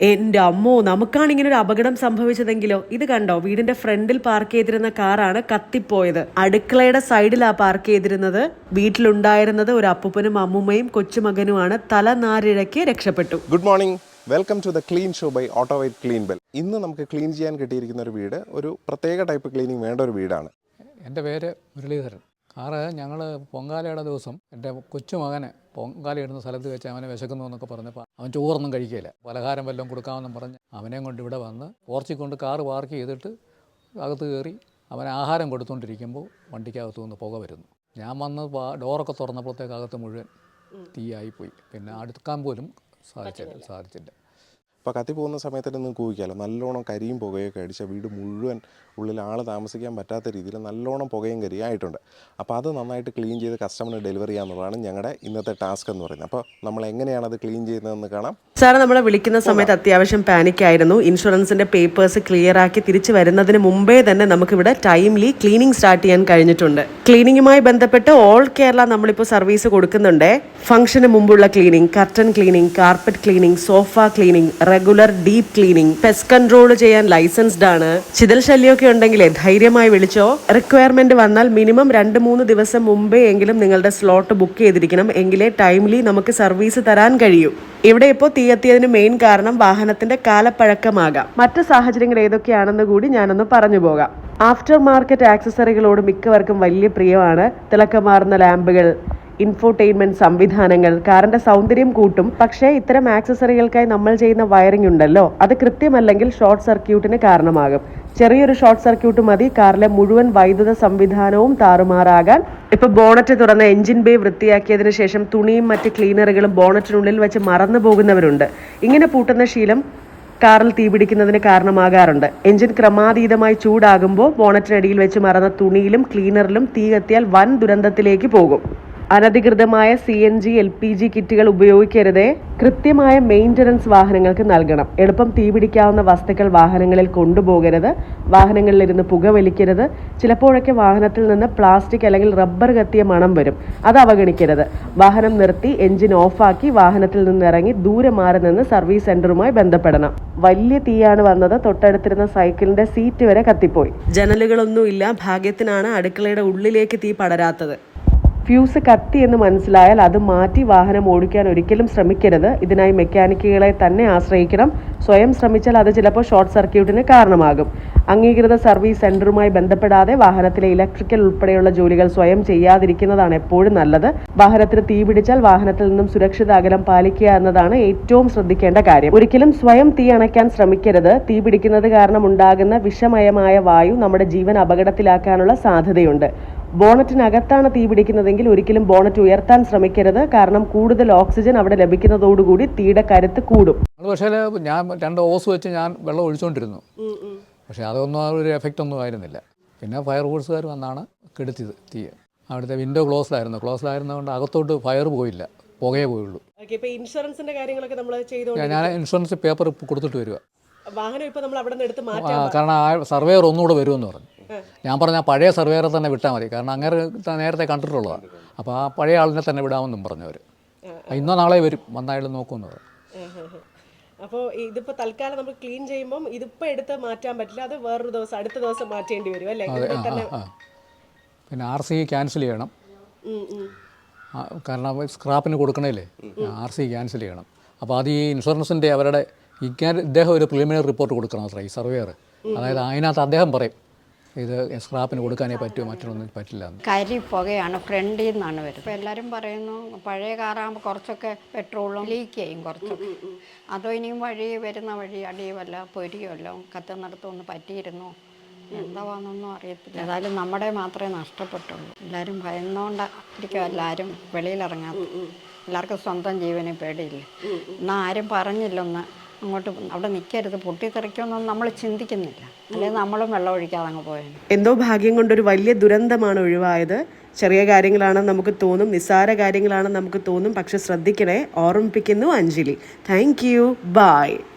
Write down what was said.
എന്റെ അമ്മോ നമുക്കാണ് ഇങ്ങനെ ഒരു അപകടം സംഭവിച്ചതെങ്കിലോ? ഇത് കണ്ടോ? വീടിന്റെ ഫ്രണ്ടിൽ പാർക്ക് ചെയ്തിരുന്ന കാറാണ് കത്തിപ്പോയത്. അടുക്കളയുടെ സൈഡിലാ പാർക്ക് ചെയ്തിരുന്നത്. വീട്ടിലുണ്ടായിരുന്നത് ഒരു അപ്പൂപ്പനും അമ്മൂമ്മയും കൊച്ചുമകനുമാണ്. തല നാരിഴയ്ക്ക് രക്ഷപ്പെട്ടു. Good morning welcome to the clean show by autowhite clean bell ഇന്ന് നമുക്ക് ക്ലീൻ ചെയ്യാൻ കിട്ടിയിരിക്കുന്ന ഒരു വീട് ഒരു പ്രത്യേക ടൈപ്പ് ക്ലീനിങ് വേണ്ട ഒരു വീടാണ്. എന്റെ പേര് മുരളീധരൻ. കാറ് ഞങ്ങൾ പൊങ്കാലയുടെ ദിവസം എന്റെ കൊച്ചുമകനെ പൊങ്കാലയിടുന്ന സ്ഥലത്ത് വെച്ച് അവനെ വിശക്കുന്നു എന്നൊക്കെ പറഞ്ഞപ്പോൾ അവൻ ചോറൊന്നും കഴിക്കില്ല പലഹാരം വല്ലതും കൊടുക്കാമെന്നും പറഞ്ഞ് അവനെയും കൊണ്ട് ഇവിടെ വന്ന് പോർച്ചിൽ കൊണ്ട് കാറ് പാർക്ക് ചെയ്തിട്ട് അകത്ത് കയറി അവൻ ആഹാരം കൊടുത്തുകൊണ്ടിരിക്കുമ്പോൾ വണ്ടിക്കകത്തു നിന്ന് പുക വരുന്നു. ഞാൻ വന്ന് ഡോറൊക്കെ തുറന്നപ്പോഴത്തേക്ക് അകത്ത് മുഴുവൻ തീയായിപ്പോയി പിന്നെ അടുക്കാൻ പോലും സാധിച്ചില്ല സാധിച്ചില്ല. അപ്പോൾ കത്തി പോകുന്ന സമയത്ത് നിങ്ങൾക്ക് ഊഹിക്കാമല്ലോ നല്ലോണം കരിയും പുകയൊക്കെ അടിച്ച വീട് മുഴുവൻ ഉള്ളിൽ ആൾ താമസിക്കാൻ പറ്റാത്ത രീതിയിൽ നല്ലോണം പുകയും കരിയും ആയിട്ടുണ്ട് അപ്പോൾ അത് നന്നായിട്ട് ക്ലീൻ ചെയ്ത് കസ്റ്റമറിന് ഡെലിവറി ചെയ്യാന്നുള്ളതാണ് ഞങ്ങളുടെ ഇന്നത്തെ ടാസ്ക് എന്ന് പറയുന്നത്. അപ്പോൾ നമ്മൾ എങ്ങനെയാണ് അത് ക്ലീൻ ചെയ്യുന്നതെന്ന് കാണാം. സാറ് നമ്മളെ വിളിക്കുന്ന സമയത്ത് അത്യാവശ്യം പാനിക് ആയിരുന്നു. ഇൻഷുറൻസിന്റെ പേപ്പേഴ്സ് ക്ലിയർ ആക്കി തിരിച്ചു വരുന്നതിന് മുമ്പേ തന്നെ നമുക്കിവിടെ ടൈംലി ക്ലീനിങ് സ്റ്റാർട്ട് ചെയ്യാൻ കഴിഞ്ഞിട്ടുണ്ട്. ക്ലീനിങ്ങുമായി ബന്ധപ്പെട്ട് ഓൾ കേരള നമ്മളിപ്പോൾ സർവീസ് കൊടുക്കുന്നുണ്ട്. ഫംഗ്ഷന് മുമ്പുള്ള cleaning curtain cleaning carpet cleaning sofa cleaning regular deep cleaning pest control ചെയ്യാൻ ലൈസൻസ്ഡ് ആണ്. ചിതൽ ശല്യമൊക്കെ ഉണ്ടെങ്കിലേ ധൈര്യമായി വിളിച്ചോ. റിക്വയർമെന്റ് വന്നാൽ മിനിമം രണ്ട് മൂന്ന് ദിവസം മുമ്പേ എങ്കിലും നിങ്ങളുടെ സ്ലോട്ട് ബുക്ക് ചെയ്തിരിക്കണം. എങ്കിലേ ടൈംലി നമുക്ക് സർവീസ് തരാൻ കഴിയൂ. ഇവിടെ ഇപ്പോൾ തീയെത്തിയതിന് മെയിൻ കാരണം വാഹനത്തിന്റെ കാലപ്പഴക്കമാകാം. മറ്റ് സാഹചര്യങ്ങൾ ഏതൊക്കെയാണെന്ന് കൂടി ഞാനൊന്ന് പറഞ്ഞു പോകാം. ആഫ്റ്റർ മാർക്കറ്റ് ആക്സസറികളോട് മിക്കവർക്കും വലിയ പ്രിയമാണ് തിളക്കമാർന്ന ലാമ്പുകൾ ഇൻഫോർടൈൻമെന്റ് സംവിധാനങ്ങൾ കാറിന്റെ സൗന്ദര്യം കൂട്ടും. പക്ഷേ ഇത്തരം ആക്സസറികൾക്കായി നമ്മൾ ചെയ്യുന്ന വയറിംഗ് ഉണ്ടല്ലോ അത് കൃത്യമല്ലെങ്കിൽ ഷോർട്ട് സർക്യൂട്ടിന് കാരണമാകും. ചെറിയൊരു ഷോർട്ട് സർക്യൂട്ട് മതി കാറിലെ മുഴുവൻ വൈദ്യുത സംവിധാനവും താറുമാറാകാൻ ഇപ്പൊ ബോണറ്റ് തുറന്ന് എഞ്ചിൻ ബേ വൃത്തിയാക്കിയതിനു ശേഷം തുണിയും മറ്റ് ക്ലീനറുകളും ബോണറ്റിനുള്ളിൽ വെച്ച് മറന്നു പോകുന്നവരുണ്ട്. ഇങ്ങനെ പൂട്ടുന്ന ശീലം കാറിൽ തീപിടിക്കുന്നതിന് കാരണമാകാറുണ്ട്. എഞ്ചിൻ ക്രമാതീതമായി ചൂടാകുമ്പോൾ ബോണറ്റിനടിയിൽ വെച്ച് മറന്ന തുണിയിലും ക്ലീനറിലും തീ കത്തിയാൽ വൻ ദുരന്തത്തിലേക്ക് പോകും. അനധികൃതമായ C N G L P G കിറ്റുകൾ ഉപയോഗിക്കരുത്. കൃത്യമായ മെയിന്റനൻസ് വാഹനങ്ങൾക്ക് നൽകണം. എളുപ്പം തീപിടിക്കാവുന്ന വസ്തുക്കൾ വാഹനങ്ങളിൽ കൊണ്ടുപോകരുത്. വാഹനങ്ങളിലിരുന്ന് പുകവലിക്കരുത് ചിലപ്പോഴൊക്കെ വാഹനത്തിൽ നിന്ന് പ്ലാസ്റ്റിക് അല്ലെങ്കിൽ റബ്ബർ കത്തിയ മണം വരും. അത് അവഗണിക്കരുത്. വാഹനം നിർത്തി എഞ്ചിൻ ഓഫാക്കി വാഹനത്തിൽ നിന്ന് ഇറങ്ങി ദൂരെ മാറി നിന്ന് സർവീസ് സെന്ററുമായി ബന്ധപ്പെടണം. വലിയ തീയാണ് വന്നത് തൊട്ടടുത്തിരുന്ന സൈക്കിളിന്റെ സീറ്റ് വരെ കത്തിപ്പോയി. ജനലുകളൊന്നുമില്ല. ഭാഗ്യത്തിനാണ് അടുക്കളയുടെ ഉള്ളിലേക്ക് തീ പടരാത്തത്. ഫ്യൂസ് കത്തി എന്ന് മനസ്സിലായാൽ അത് മാറ്റി വാഹനം ഓടിക്കാൻ ഒരിക്കലും ശ്രമിക്കരുത്. ഇതിനായി മെക്കാനിക്കുകളെ തന്നെ ആശ്രയിക്കണം. സ്വയം ശ്രമിച്ചാൽ അത് ചിലപ്പോൾ ഷോർട്ട് സർക്യൂട്ടിന് കാരണമാകും. അംഗീകൃത സർവീസ് സെന്ററുമായി ബന്ധപ്പെടാതെ വാഹനത്തിലെ ഇലക്ട്രിക്കൽ ഉൾപ്പെടെയുള്ള ജോലികൾ സ്വയം ചെയ്യാതിരിക്കുന്നതാണ് എപ്പോഴും നല്ലത്. വാഹനത്തിന് തീ പിടിച്ചാൽ വാഹനത്തിൽ നിന്നും സുരക്ഷിത അകലം പാലിക്കുക എന്നതാണ് ഏറ്റവും ശ്രദ്ധിക്കേണ്ട കാര്യം. ഒരിക്കലും സ്വയം തീ അണയ്ക്കാൻ ശ്രമിക്കരുത്. തീ പിടിക്കുന്നത് കാരണം ഉണ്ടാകുന്ന വിഷമയമായ വായു നമ്മുടെ ജീവൻ അപകടത്തിലാക്കാനുള്ള സാധ്യതയുണ്ട്. ബോണറ്റിനകത്താണ് തീ പിടിക്കുന്നതെങ്കിൽ ഒരിക്കലും ബോണറ്റ് ഉയർത്താൻ ശ്രമിക്കരുത്. കാരണം കൂടുതൽ ഓക്സിജൻ അവിടെ ലഭിക്കുന്നതോടുകൂടി തീയുടെ കരുത്ത് കൂടും. പക്ഷേ ഞാൻ രണ്ട് ഓസ് വെച്ച് ഞാൻ വെള്ളം ഒഴിച്ചുകൊണ്ടിരുന്നു പക്ഷേ അതൊന്നും ആ ഒരു എഫക്റ്റ് ഒന്നും ആയിരുന്നില്ല. പിന്നെ ഫയർ ഫോഴ്സുകാർ വന്നാണ് കെടുത്തിയത് തീ. അവിടുത്തെ വിൻഡോ ക്ലോസ്ഡായിരുന്നു ക്ലോസ്ഡായിരുന്നതുകൊണ്ട് അകത്തോട്ട് ഫയർ പോയില്ല. പുകയേ പോയുള്ളൂ. ഇൻഷുറൻസിന്റെ കാര്യങ്ങളൊക്കെ നമ്മൾ ചെയ്തോ ഞാൻ- ഞാൻ ഇൻഷുറൻസ് പേപ്പർ കൊടുത്തിട്ട് വരിക. വാഹനം ഇപ്പൊ നമ്മൾ അവിടെ നിന്ന് എടുത്ത് മാറ്റാം കാരണം ആ സർവേയർ ഒന്നുകൂടെ വരുമെന്ന് പറഞ്ഞു. ഞാൻ പറഞ്ഞ ആ പഴയ സർവേറെ തന്നെ വിട്ടാൽ മതി. കാരണം അങ്ങനെ നേരത്തെ കണ്ടിട്ടുള്ളതാണ് അപ്പോൾ ആ പഴയ ആളിനെ തന്നെ വിടാമെന്നും പറഞ്ഞവർ ഇന്നോ നാളെ വരും. വന്നായാലും നോക്കുമെന്ന് പറഞ്ഞു അപ്പോൾ ഇതിപ്പോൾ തൽക്കാലം നമ്മൾ ക്ലീൻ ചെയ്യുമ്പോൾ ഇതിപ്പോൾ എടുത്ത് മാറ്റാൻ പറ്റില്ല. അത് വേറൊരു ദിവസം അടുത്ത ദിവസം മാറ്റേണ്ടി വരും അല്ലേ? പിന്നെ ആർ സി ക്യാൻസൽ ചെയ്യണം. കാരണം സ്ക്രാപ്പിന് കൊടുക്കണേലേ ആർ സി ക്യാൻസൽ ചെയ്യണം. അപ്പോൾ അത് ഈ ഇൻഷുറൻസിന്റെ അവരുടെ ഇദ്ദേഹം ഒരു പ്രിലിമിനറി റിപ്പോർട്ട് കൊടുക്കണം അത്ര ഈ സർവേയർ അതായത് അതിനകത്ത് അദ്ദേഹം പറയും ഇത് സ്ക്രാപ്പിന് കൊടുക്കാനേ പറ്റുമോ മറ്റൊന്നും പറ്റില്ല. കരി പുകയാണ് ഫ്രണ്ടിൽ നിന്നാണ് വരുന്നത്. അപ്പോൾ എല്ലാവരും പറയുന്നു പഴയ കാറാകുമ്പോൾ കുറച്ചൊക്കെ പെട്രോളും ലീക്ക് ചെയ്യും കുറച്ചൊക്കെ അതോ ഇനിയും വഴി വരുന്ന വഴി അടി വല്ല കത്ത് കത്തുന്നിടത്തൊന്ന് പറ്റിയിരുന്നു? എന്താവാന്നൊന്നും അറിയത്തില്ല. ഏതായാലും നമ്മുടെ മാത്രമേ നഷ്ടപ്പെട്ടുള്ളൂ. എല്ലാവരും ഭയന്നുകൊണ്ടിരിക്കും എല്ലാവരും വെളിയിലിറങ്ങാത്ത. എല്ലാവർക്കും സ്വന്തം ജീവനെ പേടിയില്ല? എന്നാൽ ആരും പറഞ്ഞില്ലൊന്ന്. അങ്ങോട്ട് അവിടെ നിൽക്കരുത് പൊട്ടിത്തെറിക്കുമെന്നൊന്നും നമ്മൾ ചിന്തിക്കുന്നില്ല. അല്ലെങ്കിൽ നമ്മളും വെള്ളം ഒഴിക്കാതെ അങ്ങ് പോയത് എന്തോ ഭാഗ്യം കൊണ്ടൊരു വലിയ ദുരന്തമാണ് ഒഴിവായത്. ചെറിയ കാര്യങ്ങളാണെന്ന് നമുക്ക് തോന്നും നിസ്സാര കാര്യങ്ങളാണെന്ന് നമുക്ക് തോന്നും പക്ഷെ ശ്രദ്ധിക്കണേ. ഓർമ്മിപ്പിക്കുന്നു അഞ്ജലി. Thank you by